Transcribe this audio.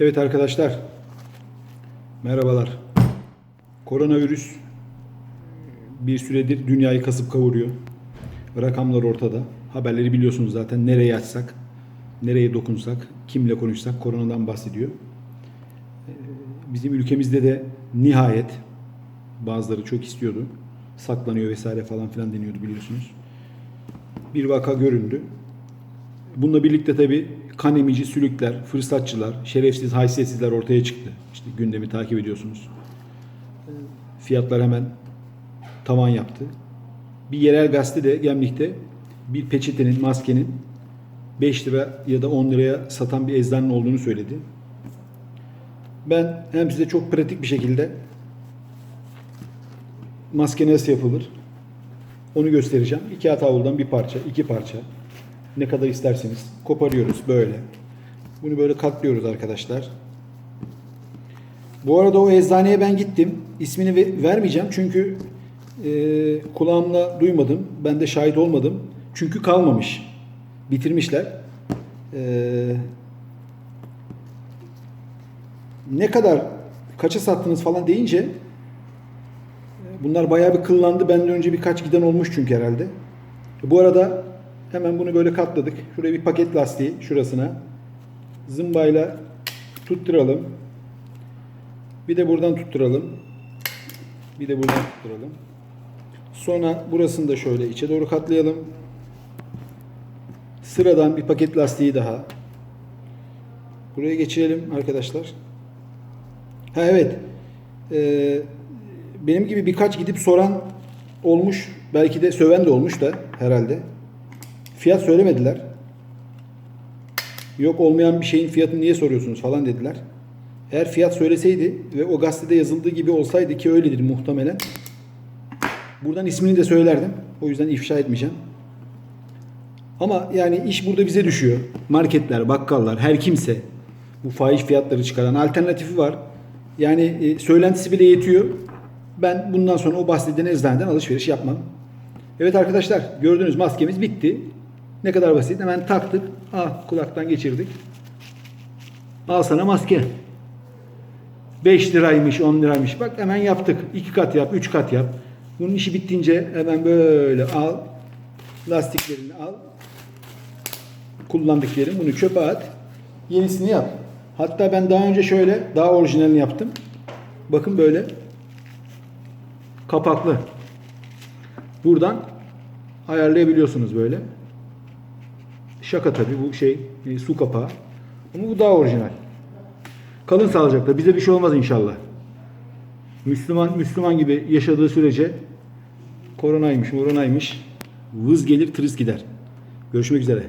Evet arkadaşlar. Merhabalar. Koronavirüs bir süredir dünyayı kasıp kavuruyor. Rakamlar ortada. Haberleri biliyorsunuz zaten. Nereye açsak, nereye dokunsak, kimle konuşsak koronadan bahsediyor. Ee, Bizim ülkemizde de nihayet bazıları çok istiyordu. Saklanıyor vesaire falan filan deniyordu biliyorsunuz. Bir vaka göründü. Bununla birlikte tabii kan emici sülükler, fırsatçılar, şerefsiz, haysiyetsizler ortaya çıktı. İşte gündemi takip ediyorsunuz. Ee, Fiyatlar hemen tavan yaptı. Bir yerel gazete de Gemlik'te bir peçetenin, maskenin 5 lira ya da 10 liraya satan bir eczanenin olduğunu söyledi. Ben hem size çok pratik bir şekilde maske nasıl yapılır onu göstereceğim. İki at havludan bir parça, iki parça. Ne kadar isterseniz koparıyoruz böyle. Bunu böyle katlıyoruz arkadaşlar. Bu arada o eczaneye ben gittim. İsmini ve- vermeyeceğim çünkü e, kulağımla duymadım. Ben de şahit olmadım. Çünkü kalmamış. Bitirmişler. E, ne kadar kaça sattınız falan deyince bunlar bayağı bir kıllandı. Benden önce birkaç giden olmuş çünkü herhalde. Bu arada hemen bunu böyle katladık. Şuraya bir paket lastiği şurasına zımbayla tutturalım. Bir de buradan tutturalım. Bir de buradan tutturalım. Sonra burasını da şöyle içe doğru katlayalım. Sıradan bir paket lastiği daha. Buraya geçirelim arkadaşlar. Ha evet. Ee, benim gibi birkaç gidip soran olmuş. Belki de söven de olmuş da herhalde. Fiyat söylemediler. Yok olmayan bir şeyin fiyatını niye soruyorsunuz falan dediler. Eğer fiyat söyleseydi ve o gazetede yazıldığı gibi olsaydı ki öyledir muhtemelen. Buradan ismini de söylerdim. O yüzden ifşa etmeyeceğim. Ama yani iş burada bize düşüyor. Marketler, bakkallar, her kimse bu fahiş fiyatları çıkaran alternatifi var. Yani e, söylentisi bile yetiyor. Ben bundan sonra o bahsedilen eczaneden alışveriş yapmam. Evet arkadaşlar gördüğünüz maskemiz bitti. Ne kadar basit. Hemen taktık. Ah kulaktan geçirdik. Al sana maske. 5 liraymış 10 liraymış. Bak hemen yaptık. 2 kat yap 3 kat yap. Bunun işi bittince hemen böyle al. Lastiklerini al. Kullandıklarım bunu çöpe at. Yenisini yap. Hatta ben daha önce şöyle daha orijinalini yaptım. Bakın böyle. Kapaklı. Buradan ayarlayabiliyorsunuz böyle. Şaka tabii bu şey e, su kapağı. Ama bu daha orijinal. Kalın sağlıcakla. Bize bir şey olmaz inşallah. Müslüman Müslüman gibi yaşadığı sürece koronaymış, moronaymış vız gelir tırıs gider. Görüşmek üzere.